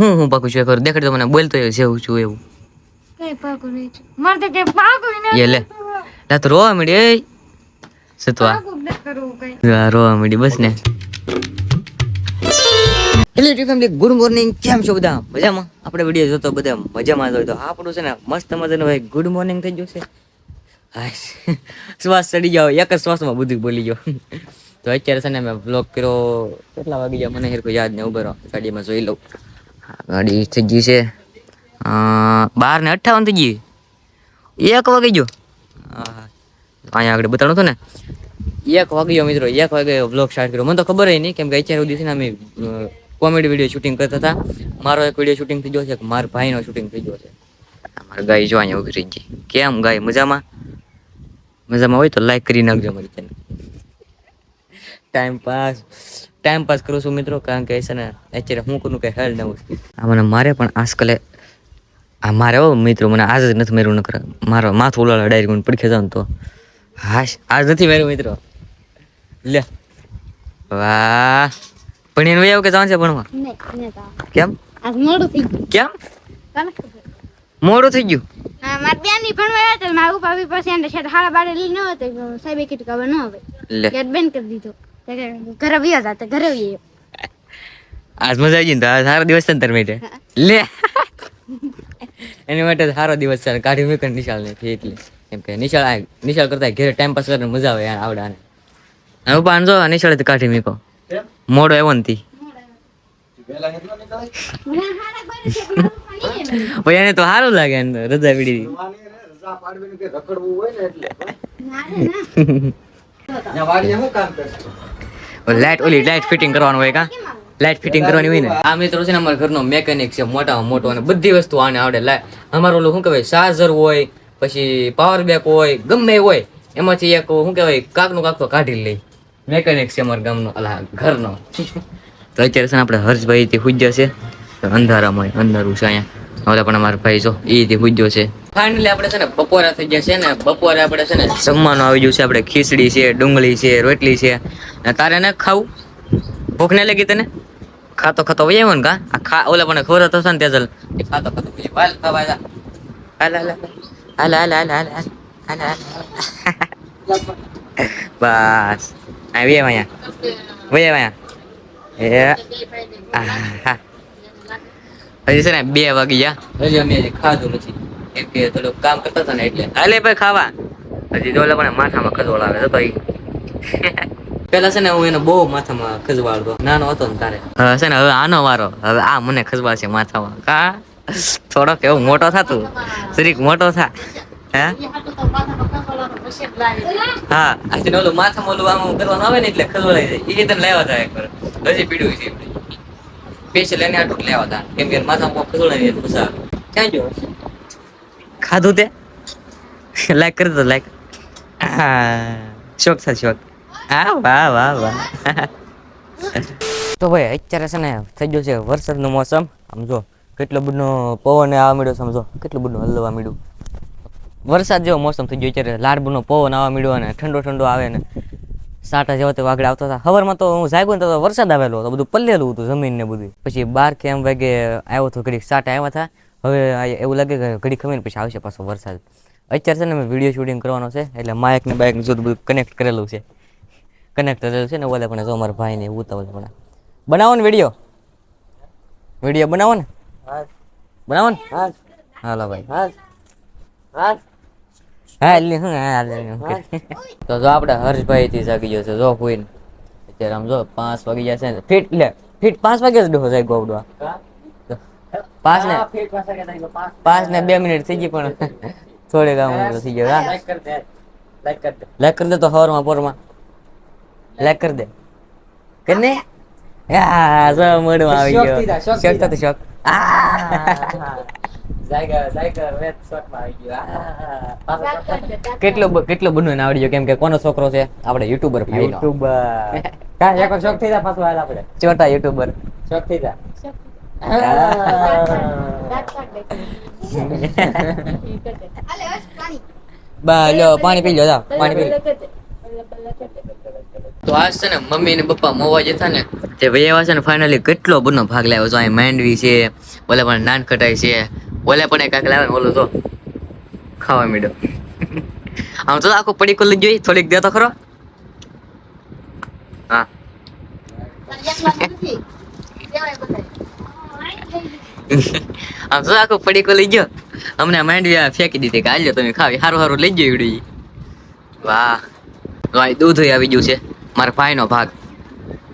હું હું પાકું છું ખરું. દેખાડ તો મને બોલતો હોય જેવું છું એવું. કઈ પાકું નહીં છે. મારે તો કઈ પાકું નથી. લે. લા તો રોવા મળી એ. સતવા. રોવા બસ ને. હેલો ફેમિલી ગુડ મોર્નિંગ કેમ છો બધા? મજામાં? આપણે વીડિયો જોતો બધા મજામાં જોઈ તો આપણું છે ને મસ્ત મજાનું ભાઈ. ગુડ મોર્નિંગ થઈ ગયું છે. શ્વાસ ચડી જાવ એક જ શ્વાસમાં બધું બોલી ગયો. તો અત્યારે છે ને મેં બ્લોગ કર્યો. કેટલા વાગી ગયા? મને હેરકો યાદ ને ઊભો ગાડીમાં જોઈ લઉં. ગાડી થઈ ગઈ છે. બાર ને અઠ્ઠાવન થઈ ગઈ. એક વાગી ગયો. અહીંયા આગળ બતાડો હતો ને. એક વાગ્યો મિત્રો, એક વાગે બ્લોગ સ્ટાર્ટ કર્યો. મને તો ખબર નહીં કેમ કે અત્યારે સુધી અમે કોમેડી વીડિયો શૂટિંગ કરતા હતા. મારો એક વીડિયો શૂટિંગ થઈ ગયો છે મારા ભાઈનો શૂટિંગ થઈ ગયો છે. મારા ગાય જો અહીંયા ઊભી રહી ગઈ. કેમ ગાય, મજામાં? મજામાં હોય તો લાઈક કરી નાખજો મારી channel time pass time pass કરું છું મિત્રો કારણ કે છે ને અત્યારે હું કરું કે હેલ નવું આ મને મારે પણ આજકાલે આ મારે હો મિત્રો મને આજ જ નથી મેરું નકર મારો માથું ઉલાળે ડાયરી મને પડખે જાઉં તો. હાશ આજ નથી મેરું મિત્રો. લે. વાહ. ભણીને વહી આવું કે જવાનું છે ભણવા. કેમ? આજ મોડું થઈ ગયું. કેમ? મોડું થઈ ગયું? હા, મારી ભણવા આવ્યા હતા, મારા શેઠ હાડા બારે લઈ ન હતો, સાહેબે કીધું કે હવે ન આવે. લે. ગેટ બંધ કરી દીધો. આજ મજા આવી જાય સારો દિવસ છે ને લે. એની માટે સારો દિવસ છે. કાઢી મૂકી નિશાળ ને એટલે. કેમ કે નિશાળ આ નિશાળ કરતા ઘરે ટાઈમ પાસ કરીને મજા આવે યાર આવડે આને હવે પાંચસો તો કાઢી મૂકો. મોડો એવો નથી તી. એને તો સારું લાગે એને રજા પીડી રખડવું હોય ને એટલે. લાઈટ ઓલી લાઈટ ફિટિંગ કરવાનું હોય કા? લાઈટ ફિટિંગ કરવાની હોય ને? આ મિત્રો છે ને અમારા ઘરનો મેકેનિક છે મોટામાં મોટો અને બધી વસ્તુ આને આવડે. લાઇટ અમારું ઓલું શું કહેવાય ચાર્જર હોય પછી પાવર બેક હોય ગમે એ હોય એમાંથી એક શું કહેવાય કાકનું કાક તો કાઢી લઈ મેકેનિક છે અમારા ગામનો અલા ઘરનો. તો અત્યારે છે ને આપણે હર્ષભાઈ થી હુજ્યા છે અંધારામાં અંધારું છે અહીંયા. હવે પણ અમારા ભાઈ જો એ રીતે પૂજ્યો છે. ફાઇનલી આપણે છે ને બપોરા થઈ ગયા છે ને, બપોરે આપણે છે ને જમવાનું આવી ગયું છે. આપણે ખીચડી છે, ડુંગળી છે, રોટલી છે. અને તારે ને ખાવું? ભૂખ ને લાગી તને? ખાતો ખાતો વહી આવ્યો ને કા? ખા, ઓલા પણ ખબર હતો ને તેજલ. ખાતો ખાતો પછી વાલ ખાવા જા. હાલ હાલ હાલ. હાલ હાલ હાલ બસ. આવી આવ્યા વહી આવ્યા એ. આહા. હજી છે ને બે વાગી ગયા. હજી અમે ખાધું નથી. કેમ કે થોડુંક કામ કરતા હતા ને એટલે. ભાઈ ખાવા. હજી તો ઓલા માથામાં ખજવાળ આવે તો ભાઈ. પેલા છે ને હું એને બહુ માથામાં ખજવાળતો. નાનો હતો ને તારે. હવે છે ને હવે આનો વારો. હવે આ મને ખજવાશે માથામાં. કા? થોડોક એવો મોટો થતું જરીક મોટો થા. હે? હા. આજે ઓલું માથામાં ઓલું આમ કરવાનું આવે ને એટલે ખજવાળાઈ જાય. એ તને લેવા જાય એકવાર હજી પીડ્યું છે સ્પેશિયલ એને આટલું લેવા હતા. કેમ કે માથામાં કોક ખજવાળાઈ નહીં તો ક્યાં જો ખાધું તે? લાઈક કરી દો લાઈક શોખ થાય શોખ. હા વાહ વાહ વાહ. તો ભાઈ અત્યારે છે ને થઈ ગયો છે વરસાદનું મોસમ. આમ જો કેટલો બધો પવન આવવા મળ્યો સમજો કેટલું બધું હલવા મળ્યું વરસાદ જેવો મોસમ થઈ ગયો અત્યારે લાડબુનો પવન આવવા મળ્યો અને ઠંડો ઠંડો આવે ને. સાટા જેવા તે વાગડે આવતા હતા. સવારમાં તો હું જાગ્યો ને તો વરસાદ આવેલો હતો. બધું પલ્લેલું હતું જમીન ને બધું. પછી બાર કે એમ વાગે આવ્યો હતો ઘડીક સાટા આવ્યા હતા. હવે એવું લાગે કે ઘડી ખમીને પછી આવશે પાછો વરસાદ. અત્યારે છે ને વીડિયો શૂટિંગ કરવાનો છે. એટલે માઇક ને બાઇક બધું બધું કનેક્ટ કરેલું છે. કનેક્ટ કરેલું છે ને ઓલે પણ જો અમારા ભાઈને ઉતાવળ પણ. બનાવો ને વીડિયો વીડિયો બનાવો ને. બનાવો ને. હાલો. ભાઈ. હા હા એટલે શું તો જો આપણે હર્ષભાઈ થી જાગી ગયો છે જો કોઈ અત્યારે આમ જો પાંચ વાગી જશે ને ફીટ લે ફીટ પાંચ વાગે જ ડો જાય ગોવડવા. પાંચ ને પાંચ ને બે મિનિટ થઈ ગઈ પણ થોડે કામ થઈ ગયો હા. લાઈક કરી દે તો હવારમાં પોરમાં. લાઈક કરી દે. કે ને હા જો મોડમાં આવી ગયો. શોખ. થતો શોખ કેટલો કેટલો બનવું આવડી ગયો કેમ કે કોનો છોકરો છે? આપણે યુટ્યુબર ભાઈ ચોટા યુટ્યુબર. હાલે, હર્ષ, પાણી. પી લો પાણી પી તો આજ છે ને મમ્મી ને પપ્પા મોવા જતા ને તે વૈયા છે ને ફાઇનલી કેટલો બધો ભાગ લાવ્યો છે? અહીં માંડવી છે ભલે પણ નાન કટાઈ છે ઓલે પણ એક લાવે ઓલો તો ખાવા મીડો. આમ તો આખો પડી લઈ જોઈ થોડીક દે તો ખરો. હા. આમ તો આખો પડી લઈ ગયો. અમને માંડવી ફેંકી દીધી કે હાલ્યો તમે ખાવી સારું સારું લઈ ગયો ઈ. વાહ. ભાઈ દૂધ આવી ગયું છે, મારા ભાઈનો ભાગ.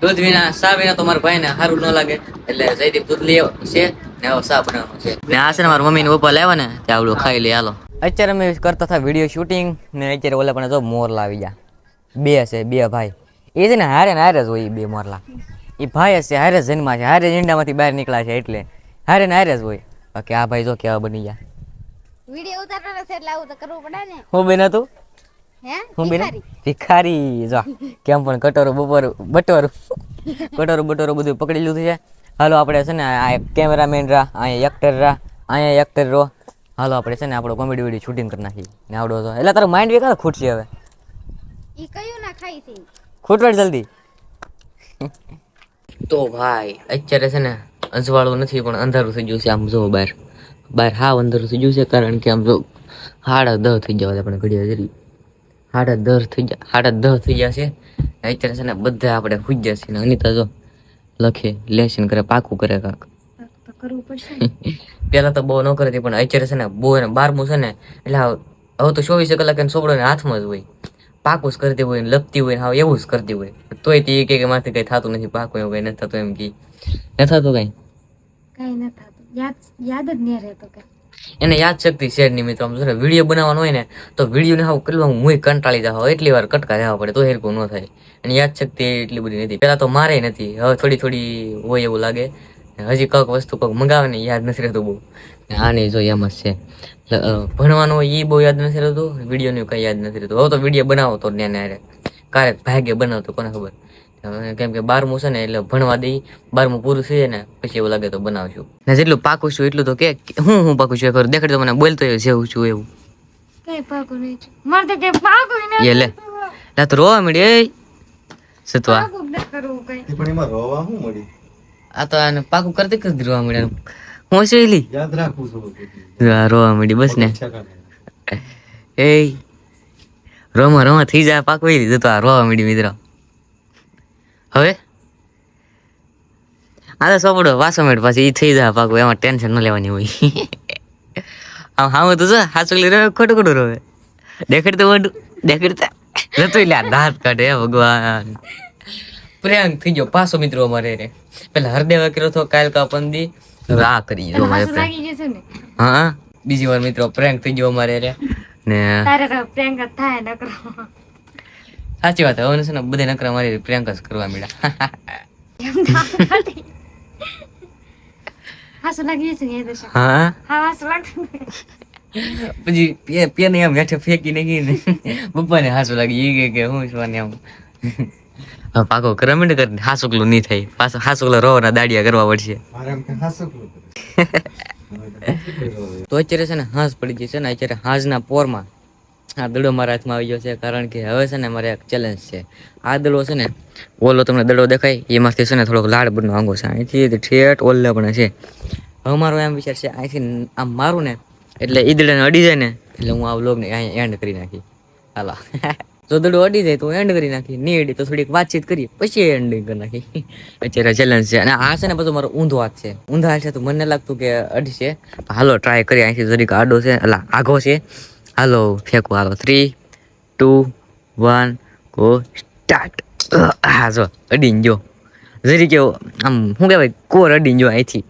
દૂધ વિના, સા વિના તો મારા ભાઈને સારું ન લાગે. એટલે જયદીપ દૂધ લઈ છે? ને હવે સા બનાવવાનો છે. ને આ છે ને મારા મમ્મી ને પપ્પા લાવ્યા ને તે આવડું ખાઈ લે હાલો. અત્યારે અમે કરતા હતા વીડિયો શૂટિંગ ને અત્યારે ઓલા પણ જો મોરલા આવી ગયા. બે છે બે ભાઈ. એ છે ને હારે ને હારે જ હોય બે મોરલા. એ ભાઈ હશે છે હારે જન્મા છે હારે ઈંડામાંથી બહાર નીકળ્યા છે એટલે હારે ને હારે જ હોય. બાકી આ ભાઈ જો કેવા બની ગયા. વીડિયો ઉતારવાનો છે એટલે આવું તો કરવું પડે ને. હું બેન હતું હે? હું બેન ભિખારી. ભિખારી જો. કેમ પણ કટોરો બપોર બટોરું. કટોરો બટોરો બધું પકડી લીધું છે. હાલો આપણે છે ને આ કેમેરામેન રા અહીંયા એક્ટર રા અહીંયા એક્ટર રો. હાલો આપણે છે ને આપણો કોમેડી વીડિયો શૂટિંગ કરી નાખી ને આવડો તો એટલે તારું માઇન્ડ વેકાર ખૂટશે હવે. ઈ કયું ના ખાઈ છે? ખૂટવાડ જલ્દી. તો ભાઈ અત્યારે છે ને અજવાળું નથી પણ અંધારું થઈ ગયું છે આમ જો બહાર. બહાર હાવ અંધારું થઈ ગયું છે કારણ કે આમ જો હાડા દહ થઈ જવા આપણે ઘડિયા જરી હાડા દહ થઈ ગયા હાડા દહ થઈ ગયા છે. અત્યારે છે ને બધા આપણે ખૂજ જશે ને અનિતા જો લખે લેશન કરે પાકું કરે કાક. કરવું પડશે પેલા તો બહુ ન કરતી પણ અત્યારે છે ને બહુ એને બારમું છે ને એટલે હવે તો ચોવીસ કલાક એને છોકરોને હાથમાં જ હોય. પાકું જ કરતી હોય ને લપતી હોય હા એવું જ કરતી હોય. તોય તે કે કે માથે કઈ થતું નથી પાકું એવું કઈ નથી થતું એમ કે ન થતું કઈ? કઈ ન થતું. યાદ યાદ જ નહીં રહેતો કઈ. એને યાદ શક્તિ શેર નિમિત્ત આમ છે વીડિયો બનાવવાનો હોય ને, તો વીડિયો ને હાવ કરવા હું કંટાળી જાવ એટલી વાર કટકા જવા પડે તો હેરકું ન થાય. અને યાદ શક્તિ એટલી બધી નથી. પહેલાં તો મારે નથી. હવે થોડી થોડી હોય એવું લાગે. હજી કંઈક વસ્તુ કંઈક મંગાવે ને યાદ નથી રહેતું બહુ. ને આને જો એમ જ છે. ભણવાનું એ બહુ યાદ નથી રહેતું. વિડીયોનું કઈ યાદ નથી રહેતું. હવે તો વીડિયો બનાવો તો ને હારે. ક્યારેક ભાગ્ય બનાવતો, કોને ખબર? કેમ કે બારમું છે ને એટલે ભણવા દઈ બારમું પૂરું થઈ જાય ને પછી એવું લાગે તો બનાવશું ને જેટલું પાકું છું એટલું તો કે હું હું પાકું છું એ ખરું? દેખાડતો મને બોલતો હોય જેવું છું એવું. કઈ પાકું નહીં છે. મારે તો કઈ પાકું નહીં એ લે. લા તો રોવા મળી એ. સતવા. પણ એમાં રોવા મળી? આ તો આને પાકું કરતી કરતી રોવા મળ્યા હું છે એલી? યાદ રાખવું છું રોવા મળી બસ ને. એ. રોમા રોમા થઈ જાય પાકું એ લીધું તો આ રોવા મળી મિત્ર. હવે? આ તો સોપડો પાછો મેળ પાછી એ થઈ જાય પાકું એમાં ટેન્શન ન લેવાની હોય. આમ હા તો જો હા ચોકલી રહ્યો ખોટું ખોટું રહે દેખાડ તો વડું દેખાડ તો જતો લ્યા દાંત કાઢે હે ભગવાન. પ્રેંક થઈ ગયો પાછો મિત્રો અમારે રે પેલા હરદેવા કર્યો તો કાલ કા પંદી. હવે કરી જો ને. હા? બીજી વાર મિત્રો પ્રેન્ક થઈ ગયો અમારે રે ને તારે તો થાય ન કરો સાચી વાત હવે છે ને બધા નકરા મારી પ્રિયંકા જ કરવા મળ્યા હાસુ લાગી જશે ને એ દશા. હા? હા હાસુ લાગતું પછી પે પેને આમ હેઠે ફેંકી નાખી ને પપ્પાને હાસુ લાગી ઈ કે કે હું છું આમ. પાકો કરમેન્ટ કરી હાસુકલું નહીં થાય. પાછો હાસુકલો રોવાના દાડિયા કરવા પડશે તો અત્યારે છે ને હાંસ પડી ગઈ છે ને અત્યારે હાંસના પોરમાં આ દડો મારા હાથમાં આવી ગયો છે, કારણ કે હવે છે ને મારે એક ચેલેન્જ છે. આ દડો છે ને, ઓલો તમને દડો દેખાય, એમાંથી છે ને થોડોક લાડ બનનો આંગો છે. અહીંથી ઠેઠ ઓલે પણ છે. હવે મારો એમ વિચાર છે, અહીંથી આમ મારું ને, એટલે ઈ દડાને અડી જાય ને, એટલે હું આ વ્લોગને અહીં એન્ડ કરી નાખી. હાલા. જો દડો અડી જાય તો એન્ડ કરી નાખી. નહીં અડી તો થોડીક વાતચીત કરી પછી એન્ડિંગ કરી નાખી. અત્યારે ચેલેન્જ છે. અને આ છે ને બધો મારો ઊંધો હાથ છે. ઊંધા હાથ છે તો મને લાગતું કે અડશે. હાલો ટ્રાય કરી અહીંથી જરીક આડો છે એટલે આઘો છે. હાલો, ફેંકું. હાલો three two one go start હા, જો, અડીને જો જરી કેવો, આમ, શું કહેવાય, કોર અડીને જો અહીંથી.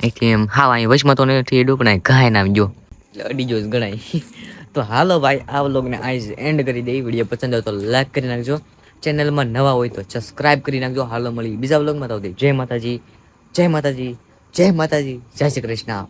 અહીંથી એમ હા અહીં વચમાં તો નથી એડું પણ અહીં ઘાય નામ જો એટલે અડી જો ગણાય. તો હાલો ભાઈ, આ વ્લોગને આઈઝ એન્ડ કરી દઈ વીડિયો પસંદ આવે તો લાઈક કરી નાખજો. ચેનલમાં નવા હોય તો સબસ્ક્રાઈબ કરી નાખજો. હાલો મળી બીજા વ્લોગમાં. તો જય માતાજી જય માતાજી જય માતાજી. જય શ્રી કૃષ્ણ.